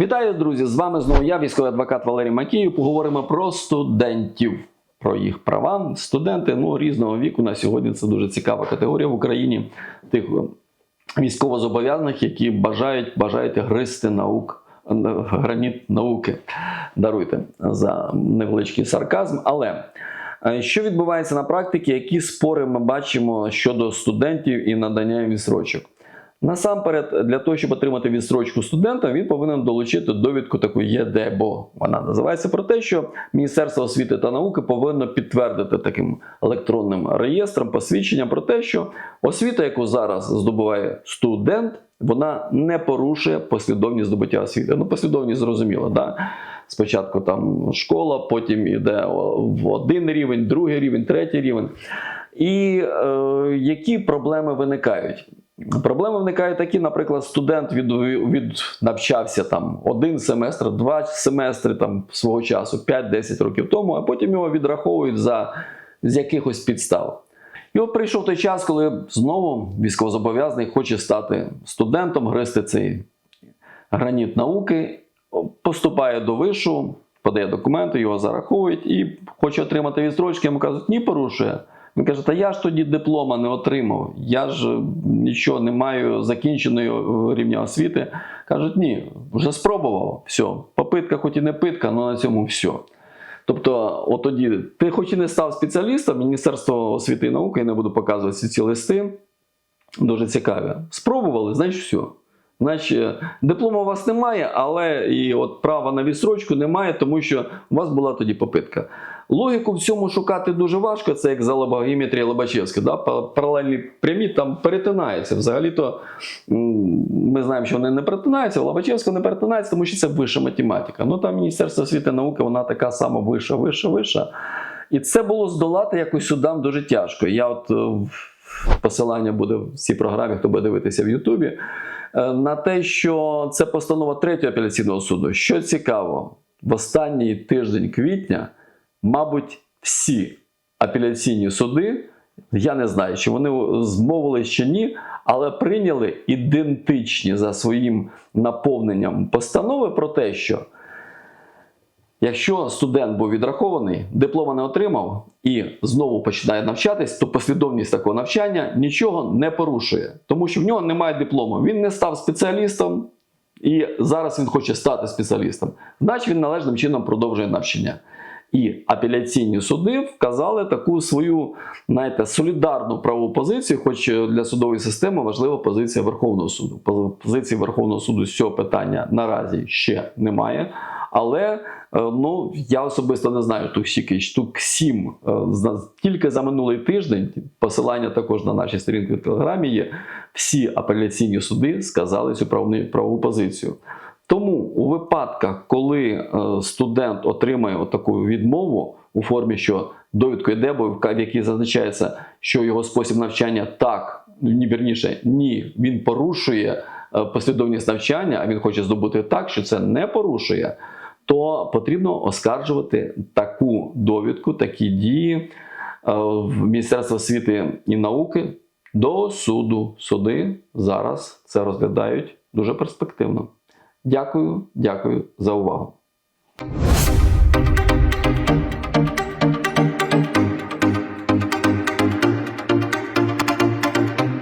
Вітаю, друзі! З вами знову я, військовий адвокат Валерій Макіїв. Поговоримо про студентів, про їх права. Студенти ну, різного віку на сьогодні це дуже цікава категорія в Україні тих військовозобов'язаних, які бажають бажають гристи наук. Граніт науки, даруйте за невеличкий сарказм. Але е, що відбувається на практиці, які спори ми бачимо щодо студентів і надання їм відсрочок? Насамперед, для того, щоб отримати відстрочку студента, він повинен долучити довідку таку ЄДЕБО. Вона називається про те, що Міністерство освіти та науки повинно підтвердити таким електронним реєстром посвідчення про те, що освіта, яку зараз здобуває студент, вона не порушує послідовність здобуття освіти. Ну, послідовність зрозуміло, да? Спочатку там школа, потім йде в один рівень, другий рівень, третій рівень. І е, які проблеми виникають? Проблеми виникають такі, наприклад, студент від, від навчався там один семестр, два семестри там свого часу, 5-10 років тому, а потім його відраховують за з якихось підстав. І от прийшов той час, коли знову військовозобов'язаний хоче стати студентом, гристи цей граніт науки, поступає до вишу, подає документи, його зараховують і хоче отримати відстрочки, йому кажуть, ні, порушує. Він каже, та я ж тоді диплома не отримав, я ж нічого не маю закінченої рівня освіти. Кажуть, ні, вже спробував, все. Попитка, хоч і не питка, але на цьому все. Тобто, от тоді, ти хоч і не став спеціалістом, Міністерство освіти і науки, я не буду показувати ці, листи, дуже цікаві. Спробували, значить все. Значить, диплому у вас немає, але і от права на відстрочку немає, тому що у вас була тоді попитка. Логіку в цьому шукати дуже важко, це як за логометрія Лобачевська. Да? Паралельні прямі там перетинаються. Взагалі-то ми знаємо, що вони не перетинаються, Лобачевська не перетинається, тому що це вища математика. Ну там Міністерство освіти і науки, вона така сама вища, вища, вища. І це було здолати якось судам дуже тяжко. Я от посилання буде в цій програмі, хто буде дивитися в Ютубі. На те, що це постанова третього апеляційного суду. Що цікаво, в останній тиждень квітня, мабуть, всі апеляційні суди, я не знаю, чи вони змовили чи ні, але прийняли ідентичні за своїм наповненням постанови про те, що Якщо студент був відрахований, диплома не отримав і знову починає навчатись, то послідовність такого навчання нічого не порушує, тому що в нього немає диплому. Він не став спеціалістом і зараз він хоче стати спеціалістом. Значить він належним чином продовжує навчання. І апеляційні суди вказали таку свою знаєте, солідарну правову позицію, хоч для судової системи важлива позиція Верховного суду. Позиції Верховного суду з цього питання наразі ще немає. Але ну я особисто не знаю тут скільки штук сім. Тільки за минулий тиждень посилання також на нашій сторінці в телеграмі є. Всі апеляційні суди сказали цю правову позицію. Тому у випадках, коли студент отримає таку відмову у формі, що довідку йде, бо в якій зазначається, що його спосіб навчання так, ні вірніше, ні, він порушує послідовність навчання, а він хоче здобути так, що це не порушує то потрібно оскаржувати таку довідку, такі дії в Міністерство освіти і науки до суду. Суди зараз це розглядають дуже перспективно. Дякую, дякую за увагу.